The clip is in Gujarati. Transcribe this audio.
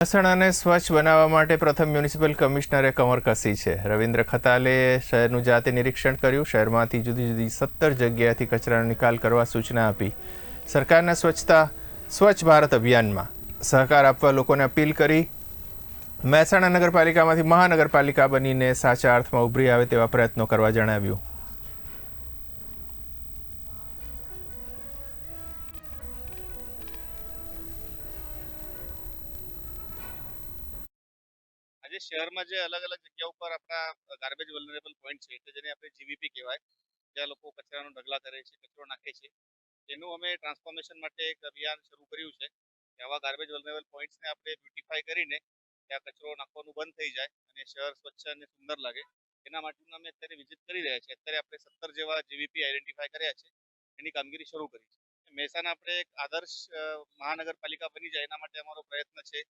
મહેસાણાને સ્વચ્છ બનાવવા માટે પ્રથમ મ્યુનિસિપલ કમિશનરે કમર કસી છે. રવિન્દ્ર ખતાલે શહેરનું જાતે નિરીક્ષણ કર્યું. શહેરમાંથી જુદી જુદી સત્તર જગ્યાએથી કચરાનો નિકાલ કરવા સૂચના આપી. સરકારના સ્વચ્છતા, સ્વચ્છ ભારત અભિયાનમાં સહકાર આપવા લોકોને અપીલ કરી. મહેસાણા નગરપાલિકામાંથી મહાનગરપાલિકા બનીને સાચા અર્થમાં ઉભરી આવે તેવા પ્રયત્નો કરવા જણાવ્યું. શહેરમાં જે અલગ અલગ જગ્યા ઉપર આપણા ગાર્બેજ વલનરેબલ પોઈન્ટ છે એટલે જેને આપણે જીવીપી કહેવાય, જ્યાં લોકો કચરાનો ઢગલા કરે છે, કચરો નાખે છે, તેનું અમે ટ્રાન્સફોર્મેશન માટે એક અભિયાન શરૂ કર્યું છે, કે આવા ગાર્બેજ વલનરેબલ પોઈન્ટ્સને આપણે બ્યુટીફાઈ કરીને ત્યાં કચરો નાખવાનું બંધ થઈ જાય અને શહેર સ્વચ્છ અને સુંદર લાગે. એના માટેનું અમે અત્યારે વિઝિટ કરી રહ્યા છીએ. અત્યારે આપણે સત્તર જેવા જીવીપી આઈડેન્ટિફાઈ કર્યા છે, એની કામગીરી શરૂ કરી છે. મહેસાણા આપણે એક આદર્શ મહાનગરપાલિકા બની જાય એના માટે અમારો પ્રયત્ન છે.